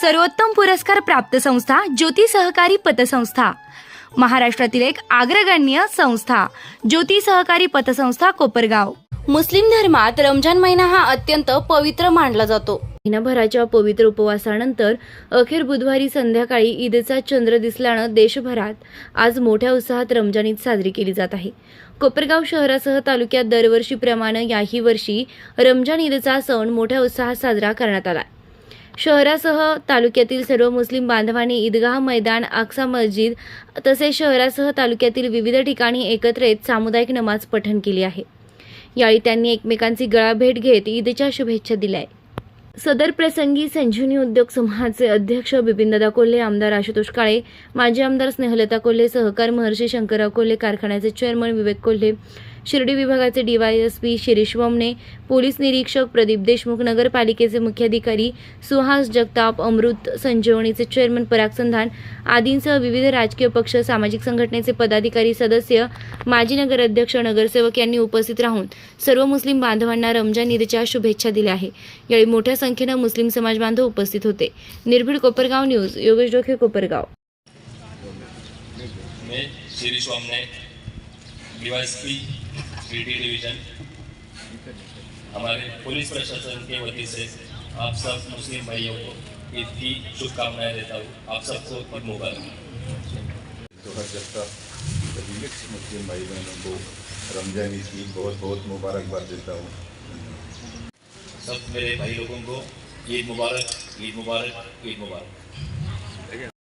सर्वोत्तम पुरस्कार प्राप्त संस्था ज्योती सहकारी पतसंस्था. महाराष्ट्रातील एक अग्रगण्य संस्था ज्योती सहकारी पतसंस्था कोपरगाव. मुस्लिम धर्मात रमजान महिना हा अत्यंत पवित्र मानला जातो. महिनाभराच्या पवित्र उपवासानंतर अखेर बुधवारी संध्याकाळी ईदचा चंद्र दिसल्यानं देशभरात आज मोठ्या उत्साहात रमजान ईद साजरी केली जात आहे. कोपरगाव शहरासह तालुक्यात दरवर्षीप्रमाणे याही वर्षी रमजान ईदचा सण मोठ्या उत्साहात साजरा करण्यात आला शहरासह तालुक्यातील सर्व मुस्लिम बांधवांनी ईदगाह मैदान आक्सा मस्जिद तसेच शहरासह तालुक्यातील विविध ठिकाणी एकत्र येत सामुदायिक नमाज पठण केली आहे. यावेळी त्यांनी एकमेकांची गळाभेट घेत ईदच्या शुभेच्छा दिल्या सदर प्रसंगी संजीवनी उद्योग समूहाचे अध्यक्ष बिपिनदादा कोल्हे आमदार आशुतोष काळे माजी आमदार स्नेहलता कोल्हे सहकार महर्षी शंकरराव कोल्हे कारखान्याचे चेअरमन विवेक कोल्हे शिर्डी विभागाचे डीवायएसपी शिरीष वमने पोलीस निरीक्षक प्रदीप देशमुख नगरपालिकेचे मुख्याधिकारी सुहास जगताप अमृत संजीवनीचे चेअरमन पराग संधान आदींसह विविध राजकीय पक्ष सामाजिक संघटनेचे पदाधिकारी सदस्य माजी नगराध्यक्ष नगरसेवक यांनी उपस्थित राहून सर्व मुस्लिम बांधवांना रमजान ईदच्या शुभेच्छा दिल्या आहे यावेळी मोठ्या संख्येनं मुस्लिम समाज बांधव उपस्थित होते. निर्भीड कोपरगाव न्यूज योगेश डोखे कोपरगाव. मैं श्री सिटी डिवीज़न हमारे पुलिस प्रशासन के वती से आप सब मुस्लिम भाइयों को ईद की शुभकामनाएँ देता हूँ। आप सबको ईद मुबारक। जोहर जगताप सभी मुस्लिम भाई बहनों को रमज़ान ईद की बहुत बहुत मुबारकबाद देता हूँ सब मेरे भाई लोगों को ईद मुबारक ईद मुबारक ईद मुबारक।